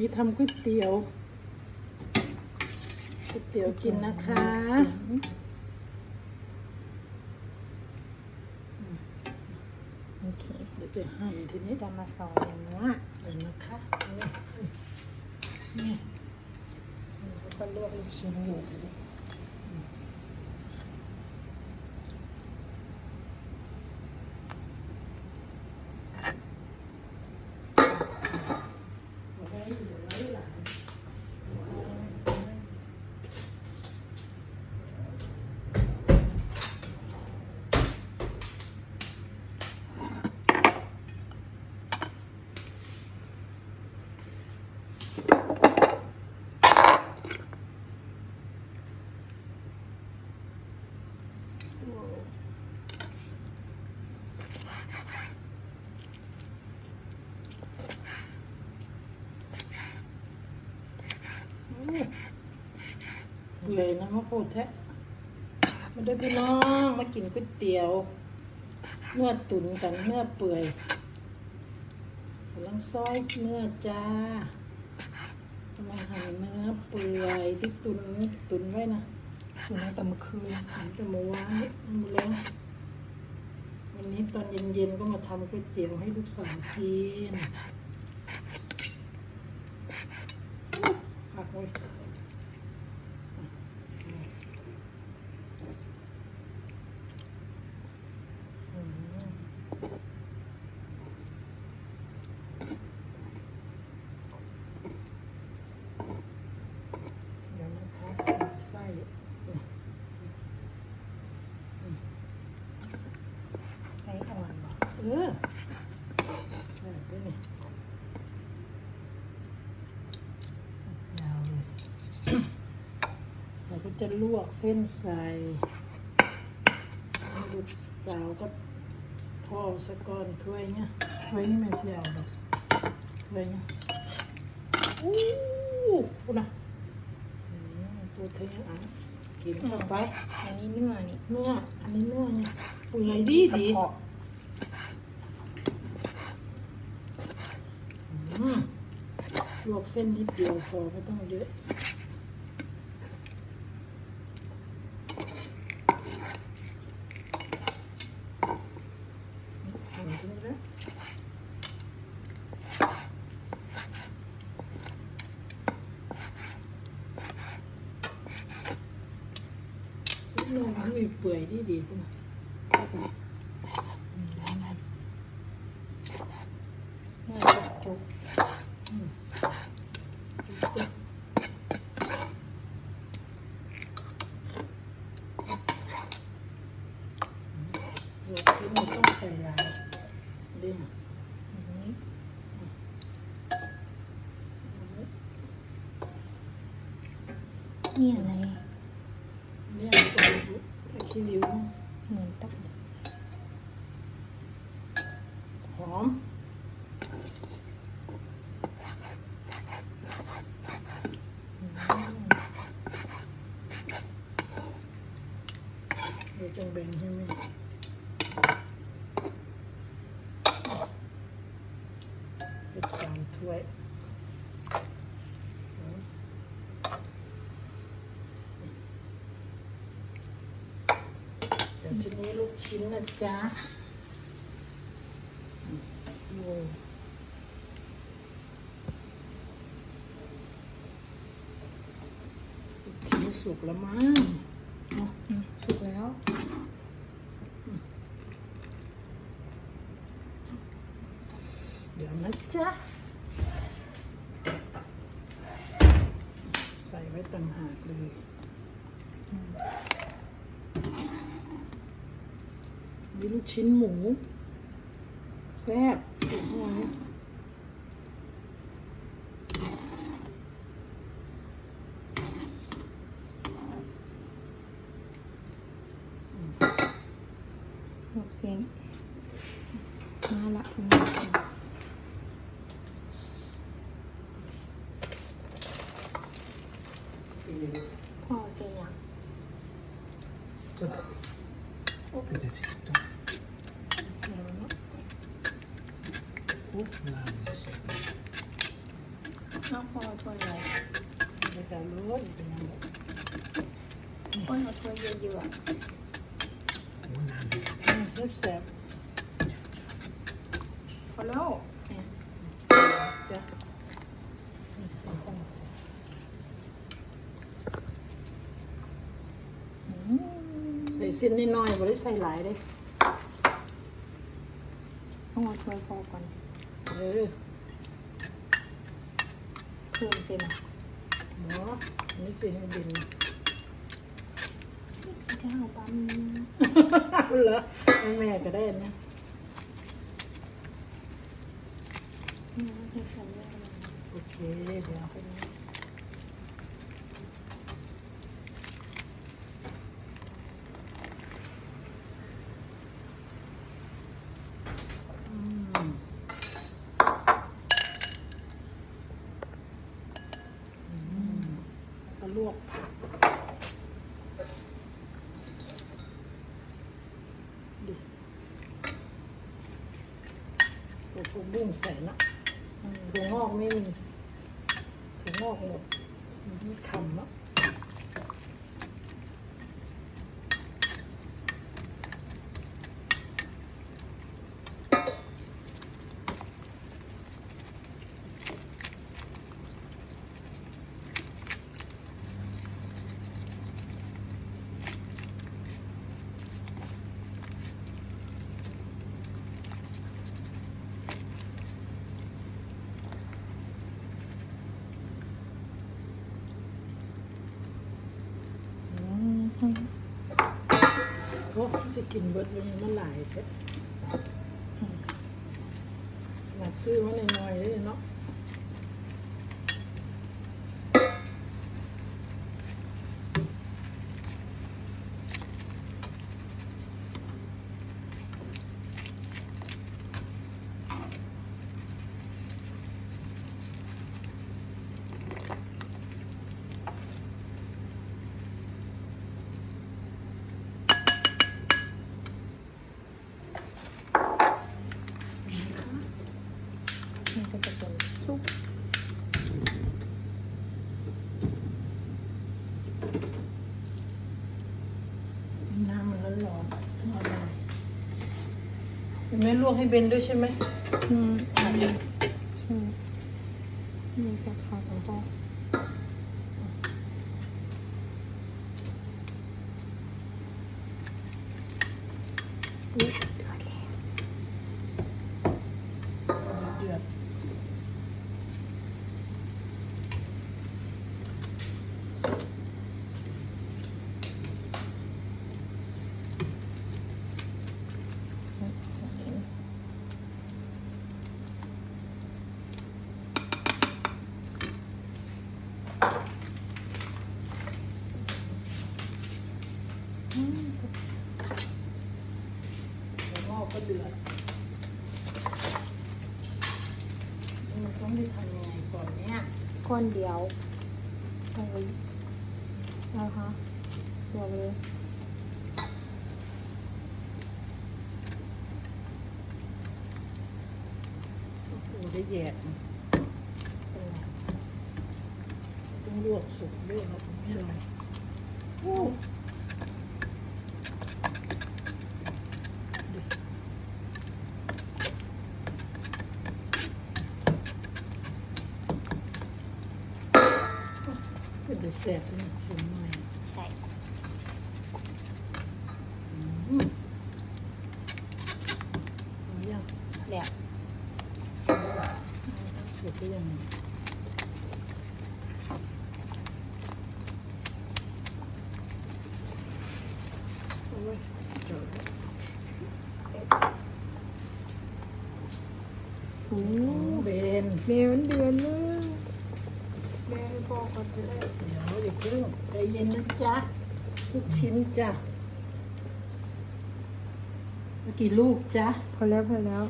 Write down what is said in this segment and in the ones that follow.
นี้ทำก๋วยเตี๋ยวก๋วยเตี๋ยวกินนะคะโอเคเดี๋ยวจะหั่นทีนี้จะมาซอยเนื้อเดี๋ยวนะคะนี่นี่แล้วก็ลวกลูกชิ้นอยู่ เปื่อยนะมะโพดแทะมาได้พี่น้องมากินก๋วยเตี๋ยวเนื้อตุ๋นกันเนื้อเปื่อยกำลังซอยเนื้อจ้ากำลังหั่นเนื้อเปื่อยที่ตุ๋นตุ๋นไว้นะอยู่ในแต่เมื่อคืนหั่นแต่เมื่อวานนี้มื้อแล้ววันนี้ตอนเย็นๆก็มาทำก๋วยเตี๋ยวให้ลูกสาวกินพักไว้ดี๋ยวนะคะไส้ ใช้อ่ อนบอกเออใส่ด้วยาวเลยเราก็จะลวกเส้นใส่ลูกสาวก็พ่อสะก้อนถ้วยเนี่ยถ้วยนี่ไม่เสียวหรอกถ้วยเนี่ยอู้หูนะตัวเทอะกินเข้าไป อันนี้เนื้อนี่ เนื้อ อันนี้เนื้อเนี่ยเปื่อยดีดี กระเพาะ อืมล วกเส้นนิดเดียวพอไม่ต้องเยอะทำทิ้งแล้วเนื้อมันมีเปื่อยดีดีๆพุ่น เนื้อจุก ลวกเส้นมันต้องใส่หลายเด้ง ๆอันนี้ นี่อะไรเนี่ยตัวผักชีริ้วเหมือนตับหอมเดี๋ยวจังแบ่งใช่ไหมเป็นสามถ้วยเดี๋ยวทีนี้ลู กชิ้นนะจ๊ะโอ้ลูกชิ้นสุกแล้วมั้งเนาะอืมสุกแล้วเดี๋ยวนะจ๊ะ ใส่ไว้ต่างหากเลย มีลูกชิ้นหมู แซ่บหยลูกเส้นมาละคุณ ปุ๊บน้ำงพอถ้วยอะไรเดี๋ยวจะรู้ว่เป็นยังไงพ่อเอาถ้วยเยอะแซ่บๆพอแล้วใส่เส้นนิดหน่อยไม่ได้ใส่หลายเลยต้องเอาถ้วยพอก่อน เออเพิ่มเส้นหมอนี่สิให้บินเจ้าปั๊มเหรอให้แม่ก็ได้นะนี่ให้ใส่เยอะเลยโอเค เดี๋ยวอืมอืมแล้วก็ลวกผักดิตัวกุ้ งบุ้งใส่นะอืมถั่วงอกไม่มีถั่วงอกหมดอืมคำเนาะ อืม โอ้จะกินเบิดมันมันหลายแท้อยากซื้อมาหน่อยๆเลยเนาะ มันก็จะเป็นซุป น้ำมันร้อนๆเอาหน่อยแม่ ลวกให้เบนด้วยใช่ไหมอืมอืมอืมนี่ก็ขอของพ่อ อุ๊ยเดือดแล้ว เดือดแล้ว ก็เดือดมันต้องได้ทำยังไงก่อนเนี่ยก้อนเดียวเอาไว้นะคะตัวเลยโอ้โหได้แยกต้องลวกสุกด้วยครับไม่อร่อยโอ้ดิเป็น แต่แสบเลยเสียงหน่อยใช่อืมเอายังแล้วสุกหรือยังโอ้ยเจอแล้วโอ้เบนเมมันเดือดเลยแม่ให้พ่อก่อนจะได้ เดี๋ยวเดี๋ยวเพิ่งใจเย็นนะจ๊ะลูกชิ้นจ้ะเมื่อกี่ลูกจ๊ะพอแล้วพอแล้ว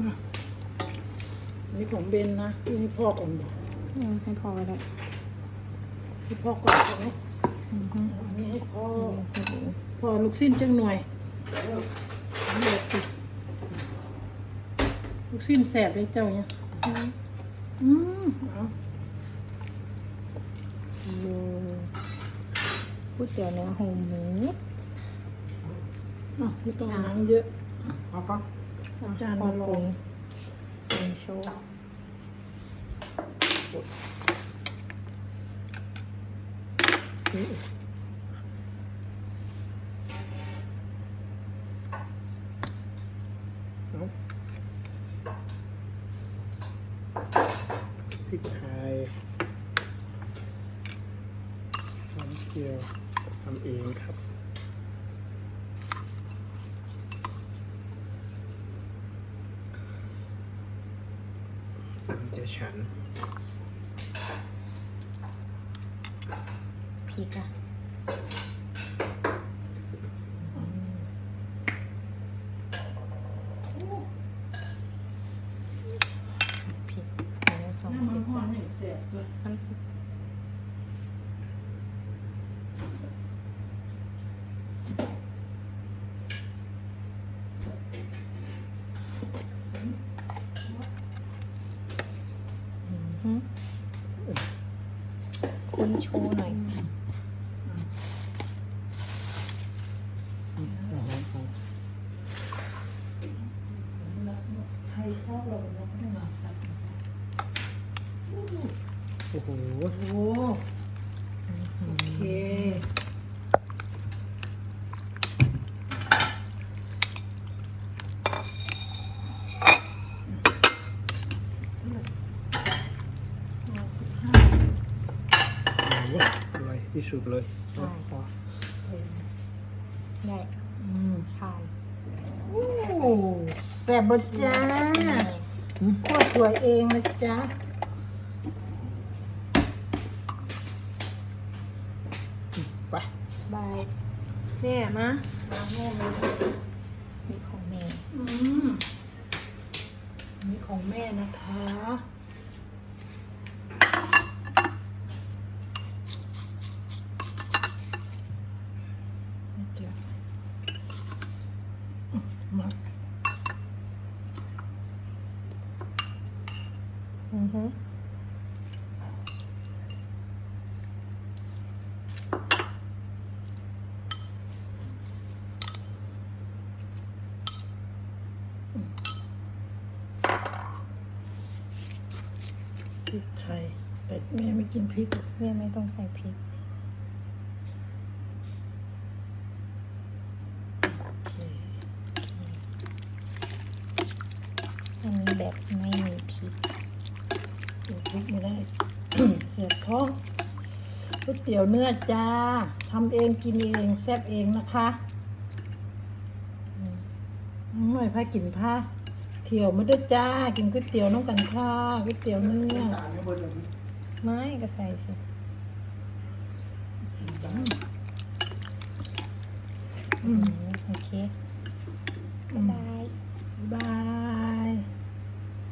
มาอันนี้ของเบนนะนี่ให้พ่อก่อนบอกอืมให้พอก็ได้ให้พ่อก่อนใช่ไหมอือฮึอันนี้ให้พ่อโอ้โหพ่อลูกสิ้นจังหน่วยเดือดติดลูกสิ้นแสบเลยเจ้าเนี่ย ก๋วยเตี๋ยวเนื้อโฮมเมดเอาไม่ต้องเอาน้ำเยอะเอาปะเอาจานมาลงเป็นโชว์เอา พริกไทยน้ำเจียวทำเองครับอันเจฉันพริกอะพริกเนื้อสอง น้ำ พ มั ริ น ก ห่อนอย่างเสียบเลย น้ำพริกอือหือ คนโชว์หน่อยไทยซอกเราเราก็ต้องมาสักโอ้โหโอ้โอเค อ้โหอร่อยที่สุดเลยใช่พอได้อืมผ่านโอ้แซ่บบจ้าคั่วตัวเองนะจ๊ะไปบายแม่มามีของแม่อืมนี่ของแม่นะคะ เดี๋ยวมา อือฮึ พริก ไทย แต่แม่ไม่กินพริก แม่ไม่ต้องใส่พริก โอเค อันนี้แบบไม่มีพริกดูพริกไม่ได้ เสียบท้องก๋วยเตี๋ยวเนื้อจ้าทำเองกินเองแซ่บเองนะคะอืมหน่อยพากินผ้า เที่ยวไม่ได้จ้า กินก๋วยเตี๋ยวน้องกันค่ะก๋วยเตี๋ยวเนื้อไม่ก็ใส่สิอืมโอเคบ๊ายบายบาย